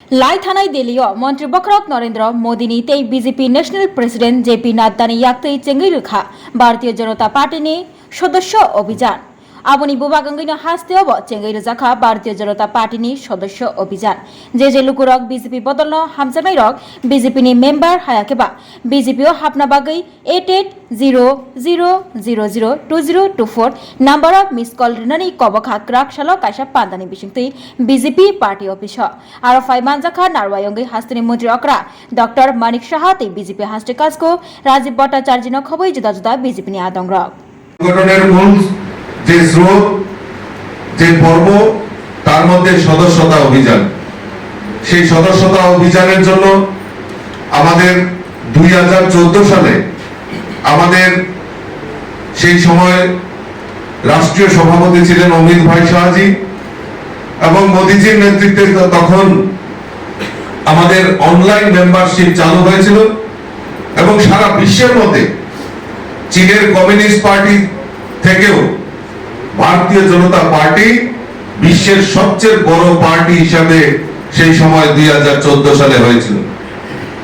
লাই থানায় দিলীয় মন্ত্রী বখরক নরেন্দ্র মোদী নিতে বিজেপি ন্যাশনাল প্রেসিডেন্ট জেপি নাদ্দানি ইয়াক্তই চেঙ্গই রেখা ভারতীয় জনতা পার্টিনি সদস্য অভিযান। আবনি বুবা গঙ্গৈন হাস্তেও চেঙ্গই রেজাখা ভারতীয় জনতা পার্টিনি সদস্য অভিযান। যে যে লুকুরক বিজেপি বদলন হামজানাই রক বিজেপিনি মেম্বার হায়াকেবা। বিজেপিও হাপনা বাগৈ eight eight zero zero zero zero two zero two four number of miss call রিনানি কবখা ক্রাক সাল কাইসা পান্দানি বিসিংতৈ বিজেপি পার্টি অফিস। আর ফাই মানজাখা, নারওয়ায়ঙ্গৈ হাস্তিনি মন্ত্রী অকরা। ডক্টর মানিক সাহা তৈ বিজেপি হাস্তে কাজকো। রাজীব ভট্টাচার্য খবই জুদা জুদা বিজেপিনি আদং রক। সংগঠনের মূল যে স্রোত যে পর্ব, তার মধ্যে সদস্যতা অভিযান। সেই সদস্যতা অভিযানের জন্য আমাদের দুই হাজার চোদ্দ সালে আমাদের সেই সময় রাষ্ট্রীয় সভাপতি ছিলেন অমিত ভাই শাহজি এবং মোদিজির নেতৃত্বে তখন আমাদের অনলাইন মেম্বারশিপ চালু হয়েছিল এবং সারা বিশ্বের মধ্যে চীনের কমিউনিস্ট পার্টি থেকেও ভারতীয় জনতা পার্টি বিশ্বের সবচেয়ে বড় পার্টি হিসাবে সেই সময় দুই হাজার চোদ্দ সালে হয়েছিল।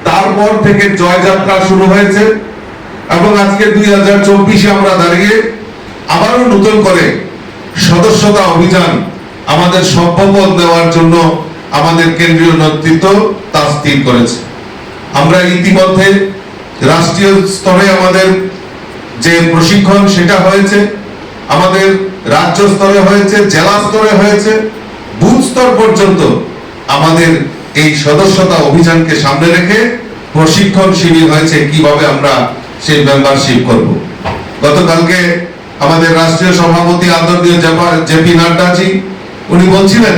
তারপর থেকে জয়যাত্রা শুরু হয়েছে এবং আজকে দুই হাজার চব্বিশে আমরা দাঁড়িয়ে আবারও নতুন করে সদস্যতা অভিযান আমাদের সভ্যপদ দেওয়ার জন্য আমাদের কেন্দ্রীয় নেতৃত্ব তা স্থির করেছে। আমরা ইতিমধ্যে রাষ্ট্রীয় স্তরে আমাদের যে প্রশিক্ষণ সেটা হয়েছে, আমাদের রাজ্য স্তরে হয়েছে জেলা স্তরে হয়েছে, বুথ স্তর পর্যন্ত আমাদের এই সদস্যতা অভিযানকে সামনে রেখে প্রশিক্ষণ শিবির হয়েছে, কীভাবে আমরা সেই মেম্বারশিপ করব। গতকালকে আমাদের রাষ্ট্রীয় সভাপতি আদরণীয় জেপি নাড্ডাজি, উনি বলছিলেন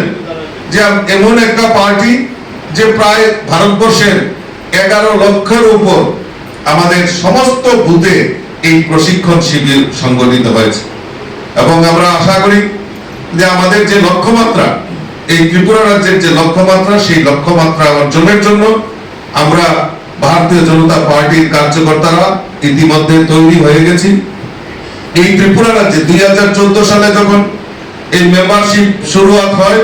যে, এমন একটা পার্টি যে প্রায় ভারতবর্ষের এগারো লক্ষের উপর আমাদের সমস্ত বুথে এই প্রশিক্ষণ শিবির সংগঠিত হয়েছে। এবং আমরা আশা করি যে আমাদের যে লক্ষ্যমাত্রা, এই ত্রিপুরা রাজ্যের যে লক্ষ্যমাত্রা, সেই লক্ষ্যমাত্রা অর্জনের জন্য আমরা ভারতীয় জনতা পার্টির কার্যকর্তারা ইতিমধ্যে তৈরি হয়ে গেছি। এই ত্রিপুরা রাজ্যে দুই হাজার চোদ্দ সালে যখন এই মেম্বারশিপ শুরুয়াত হয়,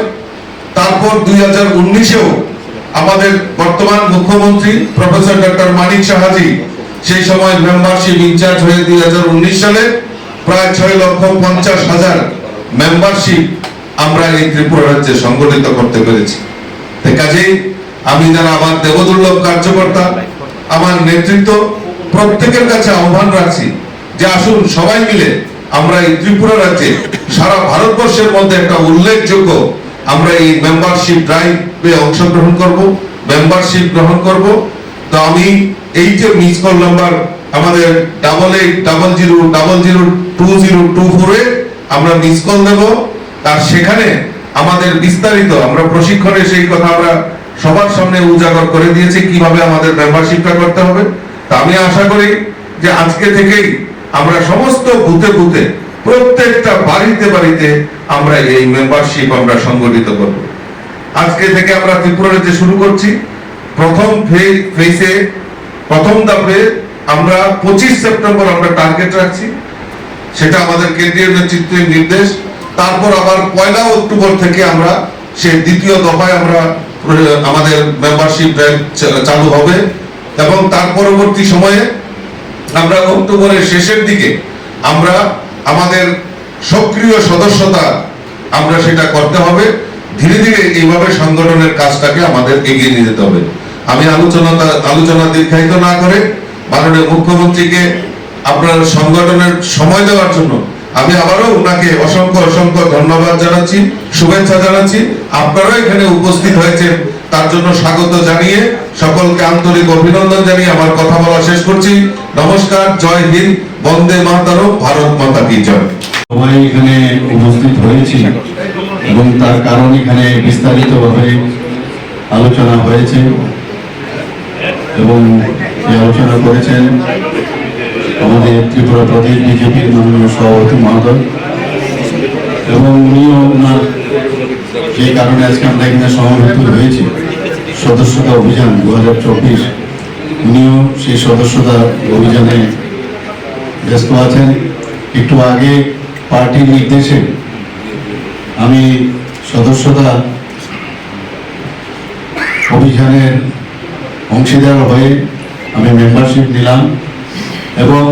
তারপর দুই হাজার উনিশেও আমাদের বর্তমান মুখ্যমন্ত্রী প্রফেসর ডক্টর মানিক সাহাজি সেই সময় মেম্বারশিপ ইনচার্জ হয়ে দুই হাজার উনিশ সালে প্রায় ছয় লক্ষ পঞ্চাশ হাজার মেম্বারশিপ আমরা এই ত্রিপুরা রাজ্যে সংগঠিত করতে পেরেছি। কাজেই আমি যারা আমার দেবদুর্লভ কার্যকর্তা, আমার নেতৃত্ব, প্রত্যেকের কাছে আহ্বান রাখছি যে আসুন সবাই মিলে আমরা এই ত্রিপুরা রাজ্যে সারা ভারতবর্ষের মধ্যে একটা উল্লেখযোগ্য আমরা এই মেম্বারশিপ ড্রাইভে অংশগ্রহণ করব মেম্বারশিপ গ্রহণ করব। তো আমি এই যে মিস কল নাম্বার আমাদের double eight double zero double zero two zero two ফোরে আমরা মিস কল দেব আর সেখানে আমাদের বিস্তারিত আমরা প্রশিক্ষণে সেই কথা আমরা সবার সামনে উজাগর করে দিয়েছি, কীভাবে আমাদের মেম্বারশিপটা করতে হবে। তা আমি আশা করি যে আজকে থেকেই আমরা সমস্ত বুথে বুথে, প্রত্যেকটা বাড়িতে বাড়িতে আমরা এই মেম্বারশিপ আমরা সংগঠিত করব। আজকে থেকে আমরা ত্রিপুরা রাজ্যে শুরু করছি। প্রথম ফেসে প্রথম ধাপে আমরা পঁচিশ সেপ্টেম্বর আমরা টার্গেট রাখছি। সেটা আমাদের কেন্দ্রীয় নেতৃত্বের নির্দেশ। তারপর আবার পয়লা অক্টোবর থেকে আমরা সে দ্বিতীয় দফায় আমরা আমাদের মেম্বারশিপ চালু হবে। এবং তার পরবর্তী সময়ে আমরা অক্টোবরের শেষের দিকে আমরা আমাদের সক্রিয় সদস্যতা আমরা সেটা করতে হবে। ধীরে ধীরে এইভাবে সংগঠনের কাজটাকে আমাদের এগিয়ে নিয়ে যেতে হবে। আমি আলোচনা আলোচনা দীর্ঘায়িত না করে মাননীয় মুখ্যমন্ত্রীকে আপনার সংগঠনের সময় দেওয়ার জন্য আমি আবারও ওনাকে অসংখ্য অসংখ্য ধন্যবাদ জানাচ্ছি, শুভেচ্ছা জানাচ্ছি। আপনারাও এখানে উপস্থিত হয়েছেন, তার জন্য স্বাগত জানিয়ে সকলকে আন্তরিক অভিনন্দন জানিয়ে আমার কথা বলা শেষ করছি। নমস্কার, জয় হিন্দ, বন্দে মাতারম, ভারত মাতা কি জয়। সবাই এখানে উপস্থিত হয়েছি এবং তার কারণ এখানে বিস্তারিতভাবে আলোচনা হয়েছে এবং আলোচনা করেছেন আমাদের ত্রিপুরা প্রদেশ বিজেপির মাননীয় সভাপতি মহোদয়। এবং উনিও ওনার যে কারণে আজকে আমরা এখানে সমাবেত হয়েছি, সদস্যতা অভিযান দু হাজার চব্বিশ, উনিও সেই সদস্যতা অভিযানে ব্যস্ত আছেন। একটু আগে পার্টির নির্দেশে আমি সদস্যতা অভিযানের অংশীদার হয়ে আমি মেম্বারশিপ নিলাম এবং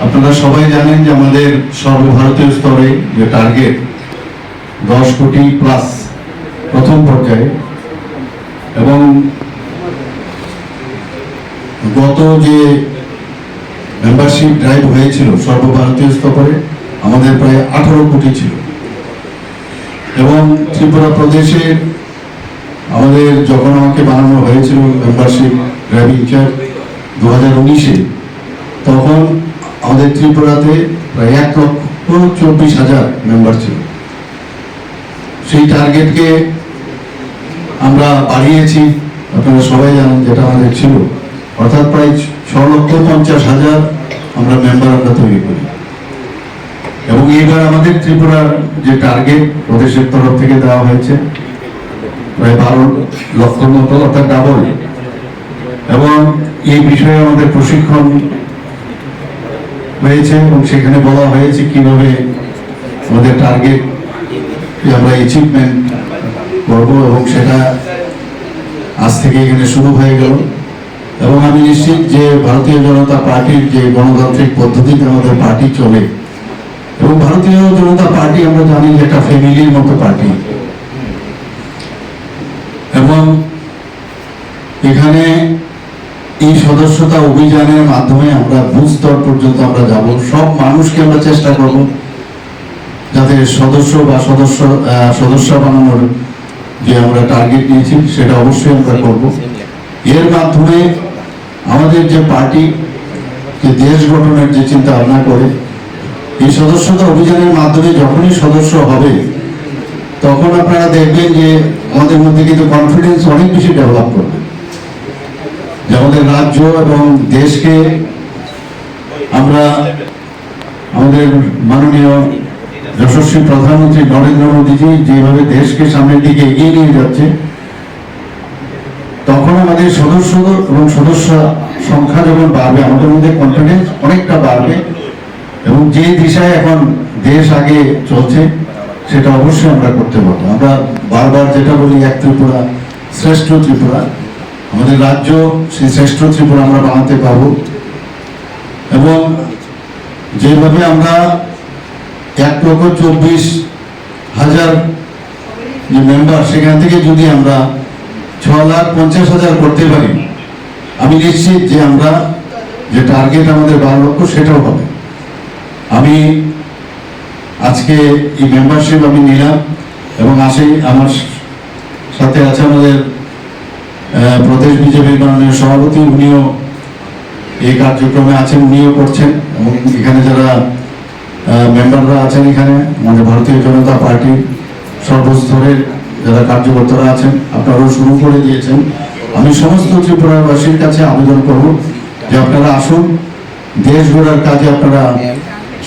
আপনারা সবাই জানেন যে আমাদের সর্বভারতীয় স্তরে যে টার্গেট দশ কোটি প্লাস প্রথম পর্যায়ে এবং গত যে মেম্বারশিপ ড্রাইভ হয়েছিল সর্বভারতীয় স্তরে, আমাদের প্রায় আঠারো কোটি ছিল। এবং ত্রিপুরা প্রদেশে আমাদের যখন আমাকে বানানো হয়েছিল মেম্বারশিপ ড্রাইভিং ইনচার্জ দু হাজার উনিশে, তখন আমাদের ত্রিপুরাতে প্রায় এক লক্ষ চব্বিশ হাজার মেম্বার ছিল। সেই টার্গেটকে আমরা বাড়িয়েছি, আপনারা সবাই জানেন যেটা আমাদের ছিল। অর্থাৎ প্রায় ছ লক্ষ পঞ্চাশ হাজার আমরা মেম্বার আমরা তৈরি করি। এবং এইবার আমাদের ত্রিপুরার যে টার্গেট প্রদেশের তরফ থেকে দেওয়া হয়েছে। প্রায় বারো লক্ষ মতো অর্থাৎ ডাবল এবং এই বিষয়ে আমাদের প্রশিক্ষণ হয়েছে এবং সেখানে বলা হয়েছে কীভাবে আমাদের টার্গেট আমরা অ্যাচিভমেন্ট করব এবং সেটা আজ থেকে এখানে শুরু হয়ে গেল। এবং আমি নিশ্চিত যে ভারতীয় জনতা পার্টির যে গণতান্ত্রিক পদ্ধতিতে আমাদের পার্টি চলে। এবং ভারতীয় জনতা পার্টি আমরা জানি যে একটা ফ্যামিলির মতো পার্টি। এবং এখানে এই সদস্যতা অভিযানের মাধ্যমে আমরা বুথ স্তর পর্যন্ত আমরা যাব। সব মানুষকে আমরা চেষ্টা করব যাতে সদস্য বা সদস্য সদস্য বানানোর যে আমরা টার্গেট নিয়েছি সেটা অবশ্যই আমরা করব। এর মাধ্যমে আমাদের যে পার্টি, যে দেশ গঠনের যে চিন্তা ভাবনা করে, এই সদস্যতা অভিযানের মাধ্যমে যখনই সদস্য হবে তখন আপনারা দেখবেন যে আমাদের মধ্যে কিন্তু কনফিডেন্স অনেক বেশি ডেভেলপ করবে। যে আমাদের রাজ্য এবং দেশকে আমরা আমাদের মাননীয় যশস্বী প্রধানমন্ত্রী নরেন্দ্র মোদীজি যেভাবে দেশকে সামনের দিকে এগিয়ে নিয়ে যাচ্ছে, তখন আমাদের সদস্য এবং সদস্য সংখ্যা যখন বাড়বে, আমাদের মধ্যে কনফিডেন্স অনেকটা বাড়বে এবং যে দিশায় এখন দেশ আগে চলছে সেটা অবশ্যই আমরা করতে পারব। আমরা বারবার যেটা বলি, এক ত্রিপুরা, শ্রেষ্ঠ ত্রিপুরা। আমাদের রাজ্য, সেই শ্রেষ্ঠ ত্রিপুরা আমরা বানাতে পারব। এবং যেভাবে আমরা এক লক্ষ চব্বিশ হাজার যে মেম্বার সেখান থেকে যদি আমরা ছ লাখ পঞ্চাশ হাজার করতে পারি, আমি নিশ্চিত যে আমরা যে টার্গেট আমাদের বারো লক্ষ, সেটাও হবে। আমি আজকে এই মেম্বারশিপ আমি নিলাম এবং আসি আমার সাথে আছে আমাদের প্রদেশ বিজেপির মাননীয় সভাপতি, উনিও এই কার্যক্রমে আছেন, উনিও করছেন এবং এখানে যারা মেম্বাররা আছেন এখানে, আমাদের ভারতীয় জনতা পার্টির সর্বস্তরের যারা কার্যকর্তারা আছেন, আপনারাও শুরু করে দিয়েছেন। আমি সমস্ত ত্রিপুরাবাসীর কাছে আবেদন করব যে আপনারা আসুন, দেশ গড়ার কাজে আপনারা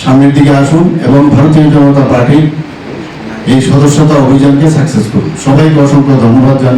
সামনের দিকে আসুন এবং ভারতীয় জনতা পার্টির এই সদস্যতা অভিযানকে সাকসেস করুন। সবাইকে অসংখ্য ধন্যবাদ জানাই